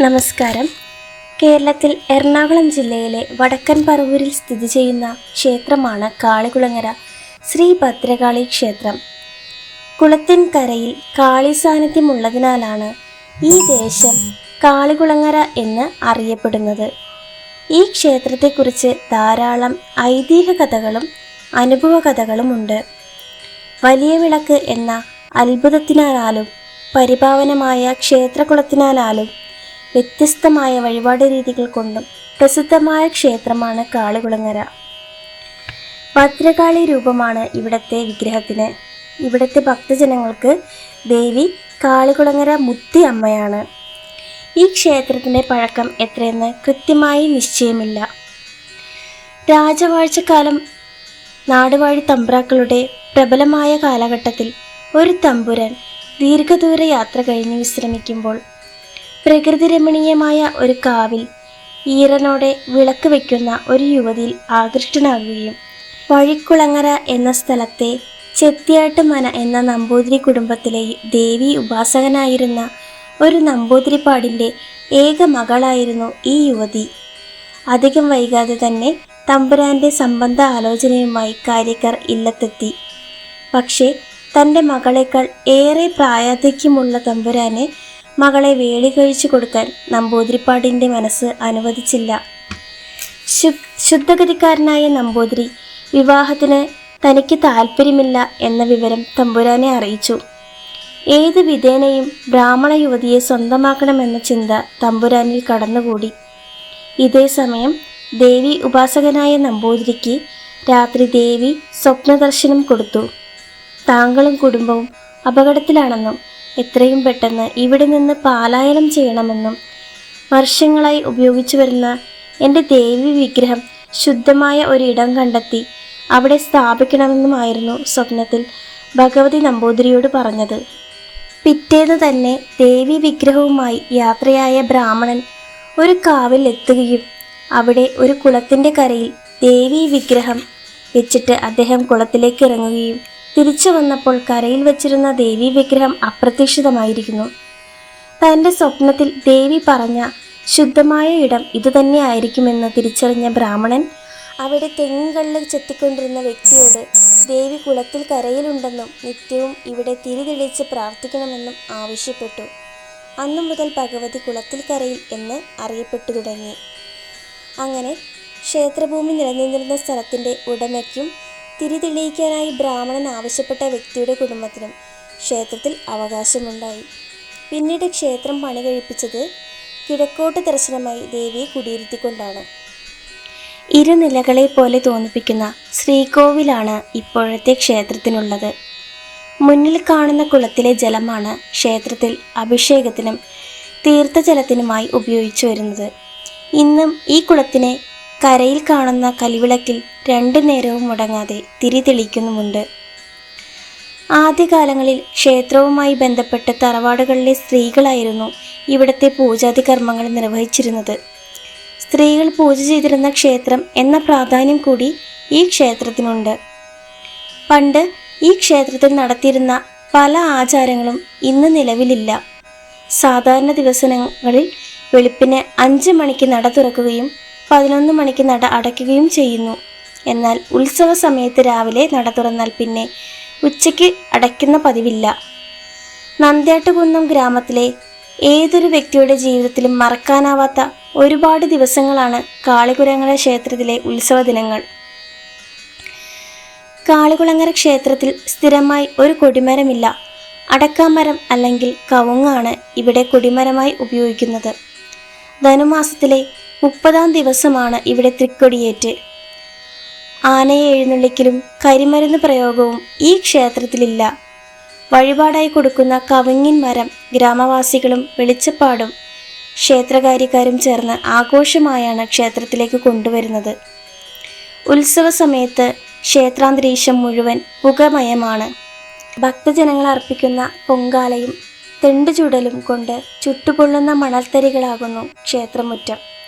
നമസ്കാരം. കേരളത്തിൽ എറണാകുളം ജില്ലയിലെ വടക്കൻ പറവൂരിൽ സ്ഥിതി ചെയ്യുന്ന ക്ഷേത്രമാണ് കാളികുളങ്ങര ശ്രീ ഭദ്രകാളി ക്ഷേത്രം. കുളത്തിൻ കരയിൽ കാളി സാന്നിധ്യമുള്ളതിനാലാണ് ഈ ദേശം കാളികുളങ്ങര എന്ന് അറിയപ്പെടുന്നത്. ഈ ക്ഷേത്രത്തെക്കുറിച്ച് ധാരാളം ഐതിഹ്യ കഥകളും അനുഭവ കഥകളുമുണ്ട് വലിയ വിളക്ക് എന്ന അത്ഭുതത്തിനാലും പരിപാവനമായ ക്ഷേത്രകുളത്തിനാലും വ്യത്യസ്തമായ വഴിപാട് രീതികൾ കൊണ്ടും പ്രസിദ്ധമായ ക്ഷേത്രമാണ് കാളികുളങ്ങര. ഭദ്രകാളി രൂപമാണ് ഇവിടത്തെ വിഗ്രഹത്തിന്. ഇവിടുത്തെ ഭക്തജനങ്ങൾക്ക് ദേവി കാളികുളങ്ങര മുത്തി അമ്മയാണ്. ഈ ക്ഷേത്രത്തിന്റെ പഴക്കം എത്രയെന്ന് കൃത്യമായി നിശ്ചയമില്ല. രാജവാഴ്ചക്കാലം നാടുവാഴി തമ്പ്രാക്കളുടെ പ്രബലമായ കാലഘട്ടത്തിൽ ഒരു തമ്പുരാൻ ദീർഘദൂര യാത്ര കഴിഞ്ഞ് വിശ്രമിക്കുമ്പോൾ പ്രകൃതി രമണീയമായ ഒരു കാവിൽ ഈറനോടെ വിളക്ക് വയ്ക്കുന്ന ഒരു യുവതിയിൽ ആകൃഷ്ടനാകുകയും വഴിക്കുളങ്ങര എന്ന സ്ഥലത്തെ ചെത്തിയാട്ട് മന എന്ന നമ്പൂതിരി കുടുംബത്തിലെ ദേവി ഉപാസകനായിരുന്ന ഒരു നമ്പൂതിരിപ്പാടിന്റെ ഏക മകളായിരുന്നു ഈ യുവതി. അധികം വൈകാതെ തന്നെ തമ്പുരാന്റെ സംബന്ധ ആലോചനയുമായി കാര്യക്കാർ ഇല്ലത്തെത്തി. പക്ഷേ തന്റെ മകളേക്കാൾ ഏറെ പ്രായാധിക്യമുള്ള തമ്പുരാനെ മകളെ വേളി കഴിച്ചു കൊടുക്കാൻ നമ്പൂതിരിപ്പാടിന്റെ മനസ്സ് അനുവദിച്ചില്ല. ശു ശുദ്ധഗതിക്കാരനായ നമ്പൂതിരി വിവാഹത്തിന് തനിക്ക് താല്പര്യമില്ല എന്ന വിവരം തമ്പുരാനെ അറിയിച്ചു. ഏത് വിധേനയും ബ്രാഹ്മണ യുവതിയെ സ്വന്തമാക്കണമെന്ന ചിന്ത തമ്പുരാനിൽ കടന്നുകൂടി. ഇതേ സമയം ദേവി ഉപാസകനായ നമ്പൂതിരിക്ക് രാത്രി ദേവി സ്വപ്നദർശനം കൊടുത്തു. താങ്കളും കുടുംബവും അപകടത്തിലാണെന്നും എത്രയും പെട്ടെന്ന് ഇവിടെ നിന്ന് പാലായനം ചെയ്യണമെന്നും വർഷങ്ങളായി ഉപയോഗിച്ചു വരുന്ന എന്റെ ദേവി വിഗ്രഹം ശുദ്ധമായ ഒരിടം കണ്ടെത്തി അവിടെ സ്ഥാപിക്കണമെന്നുമായിരുന്നു സ്വപ്നത്തിൽ ഭഗവതി നമ്പൂതിരിയോട് പറഞ്ഞത്. പിറ്റേന്ന് തന്നെ ദേവി വിഗ്രഹവുമായി യാത്രയായ ബ്രാഹ്മണൻ ഒരു കാവിൽ എത്തുകയും അവിടെ ഒരു കുളത്തിന്റെ കരയിൽ ദേവി വിഗ്രഹം വെച്ചിട്ട് അദ്ദേഹം കുളത്തിലേക്ക് ഇറങ്ങുകയും തിരിച്ചു വന്നപ്പോൾ കരയിൽ വെച്ചിരുന്ന ദേവി വിഗ്രഹം അപ്രത്യക്ഷിതമായിരിക്കുന്നു തന്റെ സ്വപ്നത്തിൽ ദേവി പറഞ്ഞ ശുദ്ധമായ ഇടം ഇതുതന്നെയായിരിക്കുമെന്ന് തിരിച്ചറിഞ്ഞ ബ്രാഹ്മണൻ അവിടെ തെങ്ങുകളിൽ ചെത്തിക്കൊണ്ടിരുന്ന വ്യക്തിയോട് ദേവി കുളത്തിൽ കരയിലുണ്ടെന്നും നിത്യവും ഇവിടെ തിരിതെളിച്ച് പ്രാർത്ഥിക്കണമെന്നും ആവശ്യപ്പെട്ടു. അന്നു മുതൽ ഭഗവതി കുളത്തിൽ കരയിൽ എന്ന് അറിയപ്പെട്ടു തുടങ്ങി. അങ്ങനെ ക്ഷേത്രഭൂമി നിലനിന്നിരുന്ന സ്ഥലത്തിന്റെ ഉടമയ്ക്കും തിരി തെളിയിക്കാനായി ബ്രാഹ്മണൻ ആവശ്യപ്പെട്ട വ്യക്തിയുടെ കുടുംബത്തിനും ക്ഷേത്രത്തിൽ അവകാശമുണ്ടായി. പിന്നീട് ക്ഷേത്രം പണി കഴിപ്പിച്ചത് കിഴക്കോട്ട് ദർശനമായി ദേവിയെ കുടിയിരുത്തിക്കൊണ്ടാണ്. ഇരുനിലകളെ പോലെ തോന്നിപ്പിക്കുന്ന ശ്രീകോവിലാണ് ഇപ്പോഴത്തെ ക്ഷേത്രത്തിനുള്ളത്. മുന്നിൽ കാണുന്ന കുളത്തിലെ ജലമാണ് ക്ഷേത്രത്തിൽ അഭിഷേകത്തിനും തീർത്ഥജലത്തിനുമായി ഉപയോഗിച്ചു വരുന്നത്. ഇന്നും ഈ കുളത്തിനെ കരയിൽ കാണുന്ന കലിവിളക്കിൽ രണ്ടു നേരവും മുടങ്ങാതെ തിരി തെളിക്കുന്നുമുണ്ട്. ആദ്യകാലങ്ങളിൽ ക്ഷേത്രവുമായി ബന്ധപ്പെട്ട് തറവാടുകളിലെ സ്ത്രീകളായിരുന്നു ഇവിടുത്തെ പൂജാതി കർമ്മങ്ങൾ നിർവഹിച്ചിരുന്നത്. സ്ത്രീകൾ പൂജ ചെയ്തിരുന്ന ക്ഷേത്രം എന്ന പ്രാധാന്യം കൂടി ഈ ക്ഷേത്രത്തിനുണ്ട്. പണ്ട് ഈ ക്ഷേത്രത്തിൽ നടത്തിയിരുന്ന പല ആചാരങ്ങളും ഇന്ന് നിലവിലില്ല. സാധാരണ ദിവസങ്ങളിൽ വെളുപ്പിന് അഞ്ച് മണിക്ക് നട തുറക്കുകയും പതിനൊന്ന് മണിക്ക് നട അടയ്ക്കുകയും ചെയ്യുന്നു. എന്നാൽ ഉത്സവ സമയത്ത് രാവിലെ നട തുറന്നാൽ പിന്നെ ഉച്ചയ്ക്ക് അടയ്ക്കുന്ന പതിവില്ല. നന്ദ്യാട്ടുകുന്നം ഗ്രാമത്തിലെ ഏതൊരു വ്യക്തിയുടെ ജീവിതത്തിലും മറക്കാനാവാത്ത ഒരുപാട് ദിവസങ്ങളാണ് കാളികുരങ്ങര ക്ഷേത്രത്തിലെ ഉത്സവ ദിനങ്ങൾ. കാളികുളങ്ങര ക്ഷേത്രത്തിൽ സ്ഥിരമായി ഒരു കൊടിമരമില്ല. അടക്കാമരം അല്ലെങ്കിൽ കവുങ്ങാണ് ഇവിടെ കൊടിമരമായി ഉപയോഗിക്കുന്നത്. ധനുമാസത്തിലെ മുപ്പതാം ദിവസമാണ് ഇവിടെ തൃക്കൊടിയേറ്റ്. ആനയെ എഴുന്നള്ളിക്കലും കരിമരുന്ന് പ്രയോഗവും ഈ ക്ഷേത്രത്തിലില്ല. വഴിപാടായി കൊടുക്കുന്ന കവിങ്ങിൻ മരം ഗ്രാമവാസികളും വെളിച്ചപ്പാടും ക്ഷേത്രകാര്യക്കാരും ചേർന്ന് ആഘോഷമായാണ് ക്ഷേത്രത്തിലേക്ക് കൊണ്ടുവരുന്നത്. ഉത്സവ സമയത്ത് ക്ഷേത്രാന്തരീക്ഷം മുഴുവൻ പുകമയമാണ്. ഭക്തജനങ്ങൾ അർപ്പിക്കുന്ന പൊങ്കാലയും തെണ്ടുചുടലും കൊണ്ട് ചുട്ടുപൊള്ളുന്ന മണൽത്തരികളാകുന്നു ക്ഷേത്രമുറ്റം.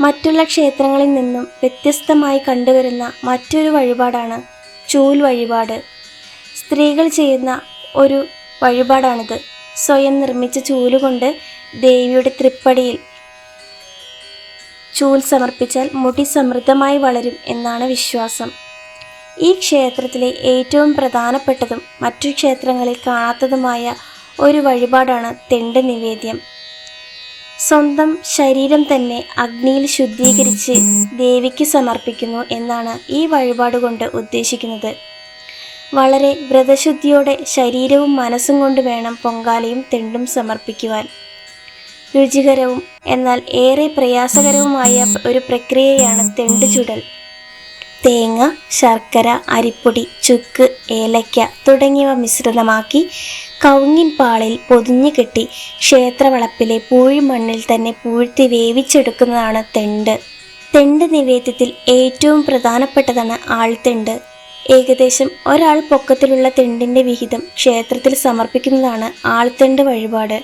മറ്റുള്ള ക്ഷേത്രങ്ങളിൽ നിന്നും വ്യത്യസ്തമായി കണ്ടുവരുന്ന മറ്റൊരു വഴിപാടാണ് ചൂൽ വഴിപാട്. സ്ത്രീകൾ ചെയ്യുന്ന ഒരു വഴിപാടാണിത്. സ്വയം നിർമ്മിച്ച ചൂലുകൊണ്ട് ദേവിയുടെ തൃപ്പടിയിൽ ചൂൽ സമർപ്പിച്ചാൽ മുടി സമൃദ്ധമായി വളരും എന്നാണ് വിശ്വാസം. ഈ ക്ഷേത്രത്തിലെ ഏറ്റവും പ്രധാനപ്പെട്ടതും മറ്റു ക്ഷേത്രങ്ങളിൽ കാണാത്തതുമായ ഒരു വഴിപാടാണ് തെണ്ട് നിവേദ്യം സ്വന്തം ശരീരം തന്നെ അഗ്നിയിൽ ശുദ്ധീകരിച്ച് ദേവിക്ക് സമർപ്പിക്കുന്നു എന്നാണ് ഈ വഴിപാട് കൊണ്ട് ഉദ്ദേശിക്കുന്നത്. വളരെ വ്രതശുദ്ധിയോടെ ശരീരവും മനസ്സും കൊണ്ട് വേണം പൊങ്കാലയും തെണ്ടും സമർപ്പിക്കുവാൻ. രുചികരവും എന്നാൽ ഏറെ പ്രയാസകരവുമായ ഒരു പ്രക്രിയയാണ് തെണ്ട് ചുടൽ. തേങ്ങ ശർക്കര അരിപ്പൊടി ചുക്ക് ഏലക്ക തുടങ്ങിയവ മിശ്രിതമാക്കി കവുങ്ങിൻ പാളിൽ പൊതിഞ്ഞു കെട്ടി ക്ഷേത്രവളപ്പിലെ പൂഴിമണ്ണിൽ തന്നെ പൂഴ്ത്തി വേവിച്ചെടുക്കുന്നതാണ് തെണ്ട്. തെണ്ട് നിവേദ്യത്തിൽ ഏറ്റവും പ്രധാനപ്പെട്ടതാണ് ആൾത്തെണ്ട് ഏകദേശം ഒരാൾ പൊക്കത്തിലുള്ള തെണ്ടിന്റെ വിഹിതം ക്ഷേത്രത്തിൽ സമർപ്പിക്കുന്നതാണ് ആൾത്തെണ്ട് വഴിപാട്.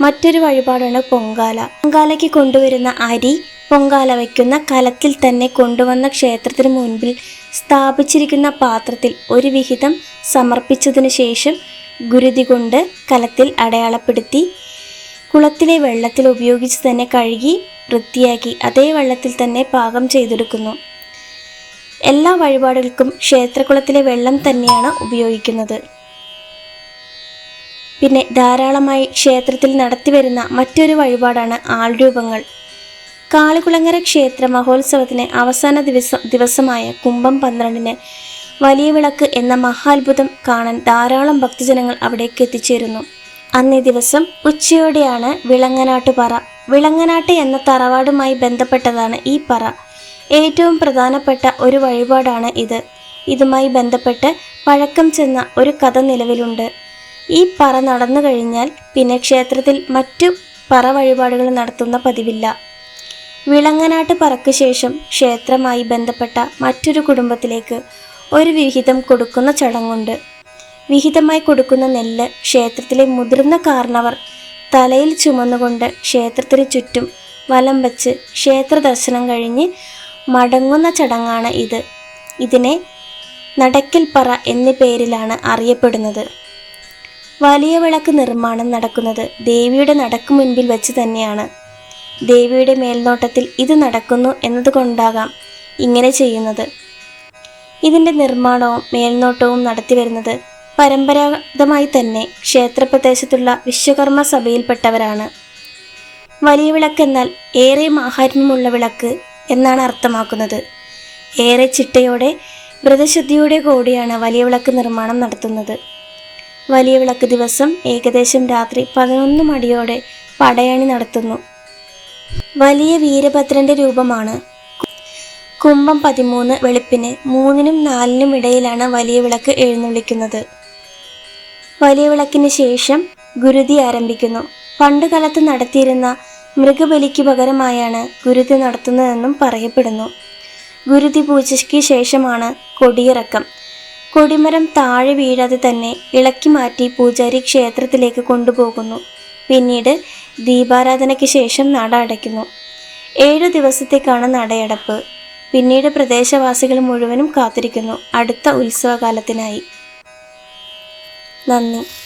മറ്റൊരു വഴിപാടാണ് പൊങ്കാല. പൊങ്കാലയ്ക്ക് കൊണ്ടുവരുന്ന അരി പൊങ്കാല വയ്ക്കുന്ന കലത്തിൽ തന്നെ കൊണ്ടുവന്ന ക്ഷേത്രത്തിന് മുൻപിൽ സ്ഥാപിച്ചിരിക്കുന്ന പാത്രത്തിൽ ഒരു വിഹിതം സമർപ്പിച്ചതിന് ശേഷം ഗുരുതി കൊണ്ട് കലത്തിൽ അടയാളപ്പെടുത്തി കുളത്തിലെ വെള്ളത്തിൽ ഉപയോഗിച്ച് തന്നെ കഴുകി വൃത്തിയാക്കി അതേ വെള്ളത്തിൽ തന്നെ പാകം ചെയ്തെടുക്കുന്നു. എല്ലാ വഴിപാടുകൾക്കും ക്ഷേത്രകുളത്തിലെ വെള്ളം തന്നെയാണ് ഉപയോഗിക്കുന്നത്. പിന്നെ ധാരാളമായി ക്ഷേത്രത്തിൽ നടത്തിവരുന്ന മറ്റൊരു വഴിപാടാണ് ആൾരൂപങ്ങൾ. കാളികുളങ്ങര ക്ഷേത്ര മഹോത്സവത്തിന് അവസാന ദിവസം ദിവസമായ കുംഭം പന്ത്രണ്ടിന് വലിയ വിളക്ക് എന്ന മഹാത്ഭുതം കാണാൻ ധാരാളം ഭക്തജനങ്ങൾ അവിടേക്ക് എത്തിച്ചേരുന്നു. അന്നേ ദിവസം ഉച്ചയോടെയാണ് വിളങ്ങനാട്ട് പറ വിളങ്ങനാട്ട് എന്ന തറവാടുമായി ബന്ധപ്പെട്ടതാണ് ഈ പറ. ഏറ്റവും പ്രധാനപ്പെട്ട ഒരു വഴിപാടാണ് ഇത്. ഇതുമായി ബന്ധപ്പെട്ട് പഴക്കം ചെന്ന ഒരു കഥ നിലവിലുണ്ട്. ഈ പറ നടന്നു കഴിഞ്ഞാൽ പിന്നെ ക്ഷേത്രത്തിൽ മറ്റു പറ വഴിപാടുകൾ നടത്തുന്ന പതിവില്ല. വിളങ്ങനാട്ട് പറക്ക് ശേഷം ക്ഷേത്രമായി ബന്ധപ്പെട്ട മറ്റൊരു കുടുംബത്തിലേക്ക് ഒരു വിഹിതം കൊടുക്കുന്ന ചടങ്ങുണ്ട്. വിഹിതമായി കൊടുക്കുന്ന നെല്ല് ക്ഷേത്രത്തിലെ മുതിർന്ന കാരണവർ തലയിൽ ചുമന്നുകൊണ്ട് ക്ഷേത്രത്തിന് ചുറ്റും വലം വച്ച് ക്ഷേത്ര ദർശനം കഴിഞ്ഞ് മടങ്ങുന്ന ചടങ്ങാണ് ഇത്. ഇതിനെ നടക്കൽപ്പറ പറ എന്ന പേരിലാണ് അറിയപ്പെടുന്നത്. വലിയ വിളക്ക് നിർമ്മാണം നടക്കുന്നത് ദേവിയുടെ നടക്കു മുൻപിൽ വെച്ച് തന്നെയാണ്. ദേവിയുടെ മേൽനോട്ടത്തിൽ ഇത് നടക്കുന്നു എന്നതുകൊണ്ടാകാം ഇങ്ങനെ ചെയ്യുന്നത്. ഇതിന്റെ നിർമ്മാണവും മേൽനോട്ടവും നടത്തിവരുന്നത് പരമ്പരാഗതമായി തന്നെ ക്ഷേത്രപ്രദേശത്തുള്ള വിശ്വകർമ്മ സഭയിൽപ്പെട്ടവരാണ്. വലിയ വിളക്ക് എന്നാൽ ഏറെ മാഹാത്മ്യമുള്ള വിളക്ക് എന്നാണ് അർത്ഥമാക്കുന്നത്. ഏറെ ചിട്ടയോടെ വ്രതശുദ്ധിയോടെ കൂടിയാണ് വലിയ വിളക്ക് നിർമ്മാണം നടത്തുന്നത്. വലിയ വിളക്ക് ദിവസം ഏകദേശം രാത്രി പതിനൊന്ന് മണിയോടെ പടയണി നടത്തുന്നു. വലിയ വീരഭദ്രന്റെ രൂപമാണ് കുംഭം പതിമൂന്ന് വെളുപ്പിന് മൂന്നിനും നാലിനും ഇടയിലാണ് വലിയ വിളക്ക് എഴുന്നള്ളിക്കുന്നത്. വലിയ വിളക്കിന് ശേഷം ഗുരുതി ആരംഭിക്കുന്നു. പണ്ടുകാലത്ത് നടത്തിയിരുന്ന മൃഗബലിക്ക് പകരമായാണ് ഗുരുതി നടത്തുന്നതെന്നും പറയപ്പെടുന്നു. ഗുരുതി പൂജയ്ക്ക് ശേഷമാണ് കൊടിയിറക്കം. കൊടിമരം താഴെ വീഴാതെ തന്നെ ഇളക്കി മാറ്റി പൂജാരി ക്ഷേത്രത്തിലേക്ക് കൊണ്ടുപോകുന്നു. പിന്നീട് ദീപാരാധനയ്ക്ക് ശേഷം നട അടയ്ക്കുന്നു. ഏഴു ദിവസത്തേക്കാണ് നടയടപ്പ്. പിന്നീട് പ്രദേശവാസികൾ മുഴുവനും കാത്തിരിക്കുന്നു. അടുത്ത ഉത്സവകാലത്തിനായി. നന്ദി.